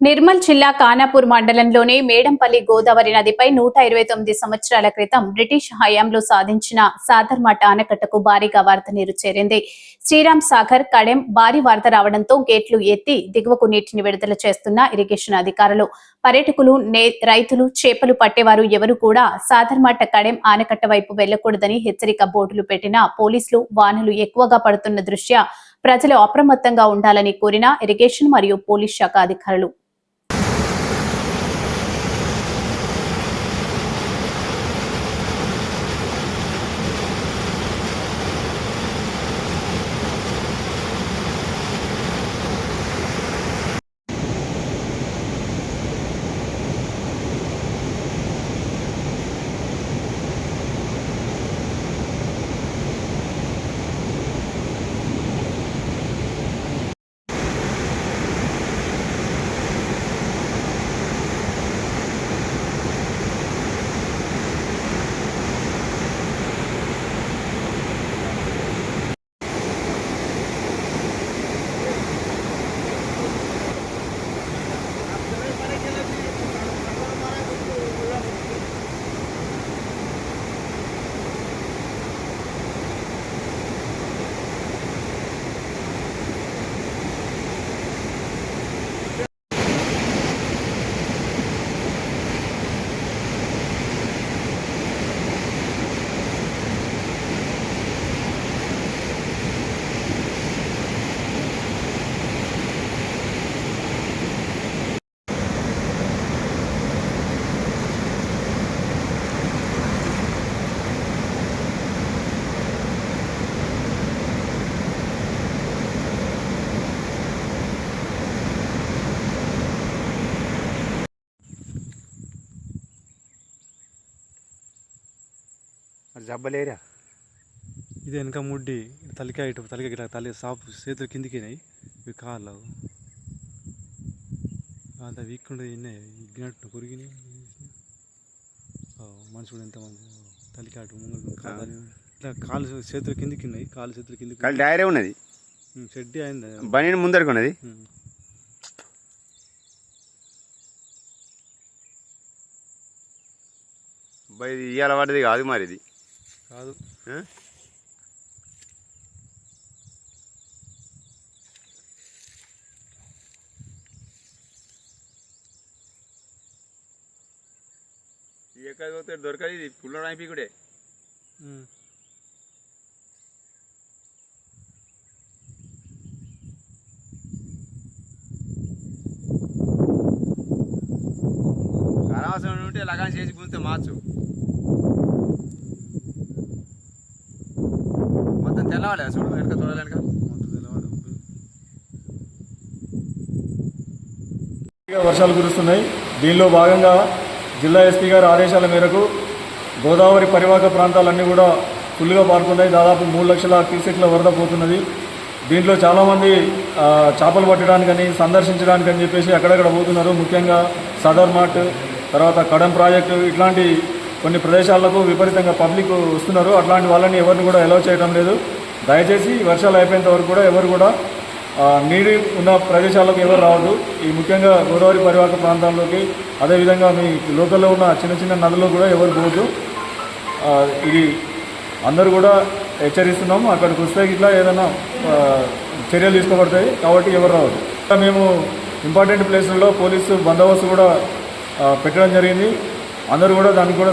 నిర్మల్ జిల్లా కానాపూర్ మండలంలోని మేడంపల్లి గోదావరి నదిపై నూట ఇరవై తొమ్మిది సంవత్సరాల క్రితం బ్రిటిష్ హయాంలో సాధించిన సాదర్మట ఆనకట్టకు భారీగా వరద నీరు చేరింది. శ్రీరామ్ సాగర్ కడెం భారీ వరద రావడంతో గేట్లు ఎత్తి దిగువకు నీటిని విడుదల చేస్తున్న ఇరిగేషన్ అధికారులు. పర్యాటకులు నే- రైతులు చేపలు పట్టేవారు ఎవరు కూడా సాదర్మట కడెం ఆనకట్ట వైపు వెళ్ళకూడదని హెచ్చరిక బోర్డులు పెట్టిన పోలీసులు వానలు ఎక్కువగా పడుతున్న దృష్ట్యా ప్రజలు అప్రమత్తంగా ఉండాలని కోరిన ఇరిగేషన్ మరియు పోలీస్ శాఖ అధికారులు జబ్బలేరా? ఇది వెనక ముడ్డి తలకాయ ఇటు తలకాయ ఇట్లా తల సాపు చేతులు కిందికినాయి. ఇవి కాళ్ళు. అంత వీక్కుండా విన్నాయి ఇగ్గినట్టు కొరిగినాయి మనిషి కూడా ఎంతమంది. ముంగడు కాళ్ళు ఇట్లా కాళ్ళు చేతులు కిందికి ఉన్నాయి కాళ్ళు చేతులు కిందికి కాళ్ళు డైరే ఉన్నది. షెడ్డి అయింది? బండి ముందరకు ఉన్నది ఇది ఇయ్యాల పడ్డది కాదు మరి ఇది. కాదు. ఎక్కడ పోతే దొరకదు ఇది పుల్ల రాయిపీ కూడా ఉమ్. అనవసరం ఉంటే లగాన్ చేసి గుంతే మార్చు. మొత్తం చూడు వెనక చూడలేనుక వర్షాలు కురుస్తున్నాయి. దీనిలో భాగంగా జిల్లా ఎస్పీ గారి ఆదేశాల మేరకు గోదావరి పరివాహక ప్రాంతాలన్నీ కూడా ఫుల్గా పారుతున్నాయి. దాదాపు మూడు లక్షల క్యూసెక్ల వరద పోతున్నది. దీంట్లో చాలామంది చేపలు పట్టడానికని సందర్శించడానికని చెప్పేసి అక్కడక్కడ పోతున్నారు. ముఖ్యంగా సదర్ మార్ట్ తర్వాత కడం ప్రాజెక్టు ఇట్లాంటి కొన్ని ప్రదేశాలకు విపరీతంగా పబ్లిక్ వస్తున్నారు. అట్లాంటి వాళ్ళని ఎవరిని కూడా ఎలవ్ చేయడం లేదు. దయచేసి వర్షాలు అయిపోయేంత వరకు కూడా ఎవరు కూడా నీరు ఉన్న ప్రదేశాలకు ఎవరు రావద్దు. ఈ ముఖ్యంగా గోదావరి పరివాహక ప్రాంతాల్లోకి అదేవిధంగా మీ లోకల్లో ఉన్న చిన్న చిన్న నదుల్లో కూడా ఎవరు పోవద్దు. ఇది అందరూ కూడా హెచ్చరిస్తున్నాము అక్కడికి వస్తే ఇట్లా ఏదైనా చర్యలు తీసుకోబడతాయి. కాబట్టి ఎవరు రావద్దు. ఇంకా మేము ఇంపార్టెంట్ ప్లేసుల్లో పోలీసు బందోబస్తు కూడా పెట్టడం జరిగింది. అందరూ కూడా దానికి కూడా